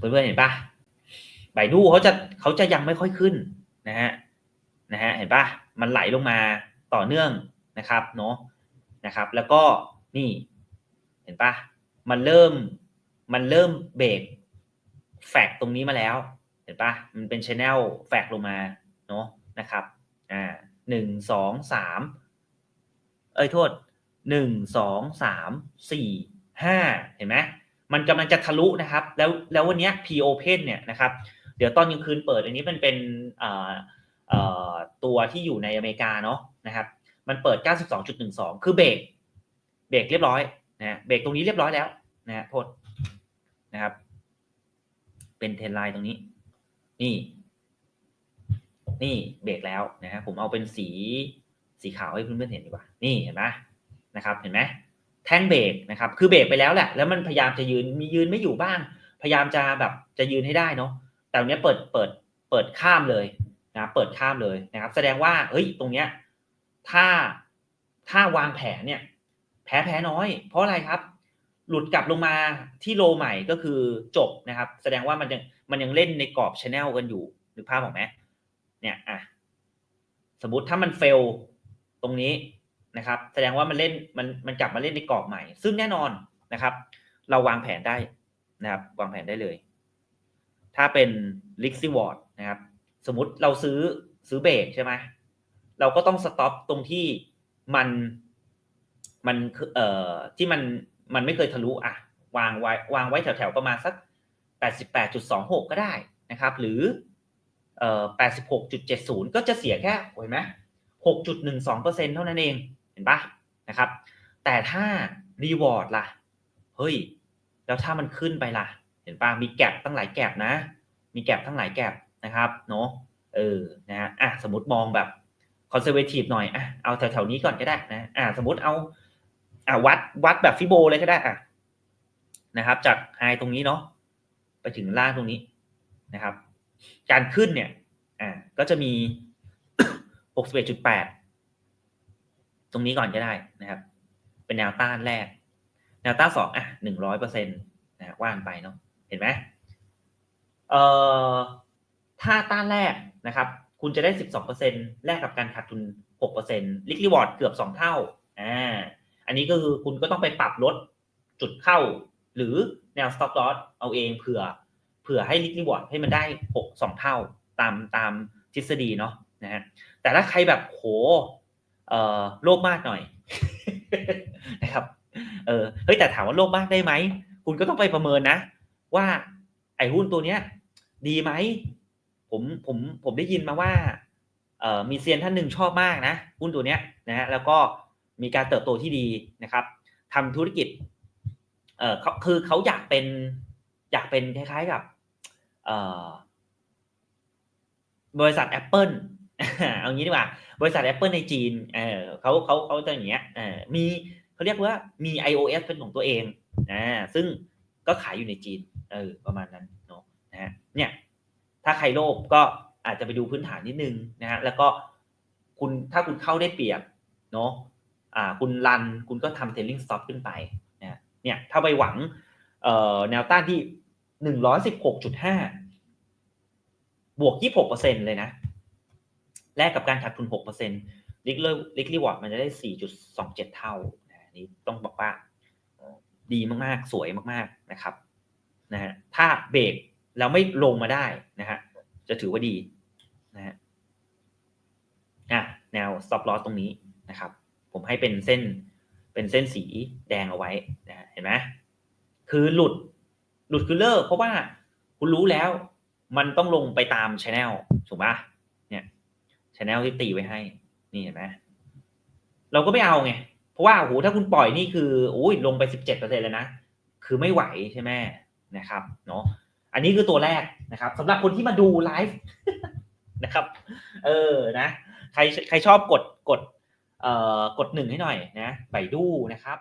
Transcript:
เพื่อนๆเห็นปะไบดูเขาจะเขาจะยังไม่ค่อยขึ้นนะฮะนะฮะเห็นปะมันไหลลงมาต่อเนื่องนะครับเนาะนะครับ แล้วก็นี่เห็นปะมันเริ่มมันเริ่มเบรกแฟกตรงนี้มาแล้ว เห็นปะมันเป็นชแนลแฟกลงมาเนาะนะครับอ่าหนึ่งสองสามเอ้ยโทษหนึ่งสองสามสี่ห้าเห็นไหม มันกำลังจะทะลุนะครับ แล้วแล้ววันนี้ P Open เนี่ยนะครับ เดี๋ยวตอนกลางคืนเปิดอันนี้มันเป็นตัวที่อยู่ในอเมริกาเนาะนะครับ มันเปิด 92.12 คือเบรกเบรกเรียบร้อยนะเบรกตรงนี้เรียบร้อยแล้วนะฮะโทษนะครับ เป็นเทนไลน์ตรงนี้ นี่ นี่เบรกแล้วนะฮะผมเอาเป็นสีสีขาวให้เพื่อนๆเห็นดีกว่า นี่เห็นไหมนะครับ เห็นไหม แท่งเบรกนะครับ คือเบรกไปแล้วแหละ แล้วมันพยายามจะยืน มียืนไม่อยู่บ้าง พยายามจะแบบจะยืนให้ได้เนาะ แต่วันนี้เปิด เปิด เปิดข้ามเลยนะ เปิดข้ามเลยนะครับ แสดงว่า เฮ้ย ตรงเนี้ย ถ้า ถ้าวางแผนเนี่ย แพ้แพ้น้อย เพราะอะไรครับ หลุดกลับลงมาที่โลใหม่ก็คือจบนะครับ แสดงว่ามันยัง มันยังเล่นในกรอบชแนลกันอยู่หรือภาพออกไหมเนี่ย อะ สมมติถ้ามันเฟล ตรงนี้ นะครับ แสดงว่ามันเล่นมันมันกลับมาเล่นในกรอบใหม่ ซึ่งแน่นอนนะครับ เราวางแผนได้นะครับ วางแผนได้เลย ถ้าเป็น l i x i w a r d นะครับ สมมติเราซื้อซื้อเบรกใช่ไหมเราก็ต้องสต็อปตรงที่มันมันเอ่อที่มันมันไม่เคยทะลุอะ วางไว้วางไว้แถวๆประมาณสัก 88.26 ก็ได้นะครับ หรือเอ่อ86.70 ก็จะเสียแค่เห็นไหม6.12%เท่านั้นเอง ห็นปะนะครับ แต่ถ้ารีวอร์ดล่ะ เฮ้ย แล้วถ้ามันขึ้นไปล่ะ เห็นปะมีแก็บตั้งหลายแก็บนะ มีแก็บทั้งหลายแก็บนะครับเนาะเออนะฮะอะสมมติมองแบบคอนเซอร์เวทีฟหน่อยอะเอาแถวๆนี้ก่อนก็ได้นะอะสมมติเอาอะวัดวัดแบบฟิโบเลยก็ได้อะนะครับ จากไฮตรงนี้เนาะไปถึงล่างตรงนี้นะครับ การขึ้นเนี่ยอะก็จะมี 61.8 ตรงนี้ก่อนก็ได้นะครับ เป็นแนวต้านแรก แนวต้านสองอะหนึ่งร้อยเปอร์เซ็นต์นะว่านไปเนาะเห็นไหมเอ่อถ้าต้านแรกนะครับ คุณจะได้สิบสองเปอร์เซ็นแลกกับการขาดทุนหกเปอร์เซ็นต์ลิคลิวอร์ดเกือบสองเท่าอ่าอันนี้ก็คือคุณก็ต้องไปปรับลดจุดเข้า หรือแนว stop loss เอาเองเผื่อ เผื่อให้ลิคลิวอร์ดให้มันได้หกสองเท่าตามตามทฤษฎีเนาะนะฮะแต่ถ้าใครแบบโห โลภมากหน่อยนะครับ เออเฮ้ยแต่ถามว่าโลภมากได้ไหมคุณก็ต้องไปประเมินนะ ว่า ไอ้หุ้นตัวเนี้ย ดีไหมผมผมผมได้ยินมาว่าเอ่อมีเซียนท่านหนึ่งชอบมากนะหุ้นตัวเนี้ยนะฮะแล้วก็มีการเติบโตที่ดีนะครับทำธุรกิจเอ่อเขาคือเขาอยากเป็น อยากเป็นคล้ายๆกับเอ่อบริษัท Apple เอางี้ดีกว่า บริษัท Apple ในจีนเออเขาเขาเขาจะอย่างเงี้ยเออมีเขาเรียกว่ามี iOS เป็นของตัวเองอ่าซึ่งก็ขายอยู่ในจีนเออประมาณนั้นเนาะนะฮะเนี่ยถ้าใครโลภก็อาจจะไปดูพื้นฐานนิดนึงนะฮะแล้วก็คุณถ้าคุณเข้าได้เปรียบเนาะอ่าคุณรันคุณก็ทำเทลลิงสต็อปขึ้นไปนะเนี่ยถ้าไปหวังเอ่อแนวต้านที่หนึ่งร้อยสิบหกจุดห้าบวกยี่หกเปอร์เซ็นเลยนะ แลกกับการขาดทุนหกเปอร์เซ็นต์ลิกเลลิกรีวอร์ดมันจะได้สี่จุดสองเจ็ดเท่านะนี่ต้องบอกว่าดีมากๆ สวยมากๆนะครับนะฮะถ้าเบรกแล้วไม่ลงมาได้นะฮะจะถือว่าดีนะฮะอะแนว stop loss ตรงนี้นะครับ ผมให้เป็นเส้นเป็นเส้นสีแดงเอาไว้นะเห็นไหมคือหลุดหลุดคือเลิกเพราะว่าคุณรู้แล้ว มันต้องลงไปตามชแนลถูกปะเนี่ย ชแนลที่ตีไว้ให้ นี่เห็นไหมเราก็ไม่เอาไง เพราะว่าโอ้โหถ้าคุณปล่อยนี่คือโอ้ยลงไปสิบเจ็ดเปอร์เซ็นเลยนะ คือไม่ไหวใช่ไหมนะครับเนาะอันนี้คือตัวแรกนะครับสำหรับคนที่มาดูไลฟ์นะครับ เออนะ ใครใครชอบกดกดเอ่อกดหนึ่งให้หน่อยนะใบดูนะครับ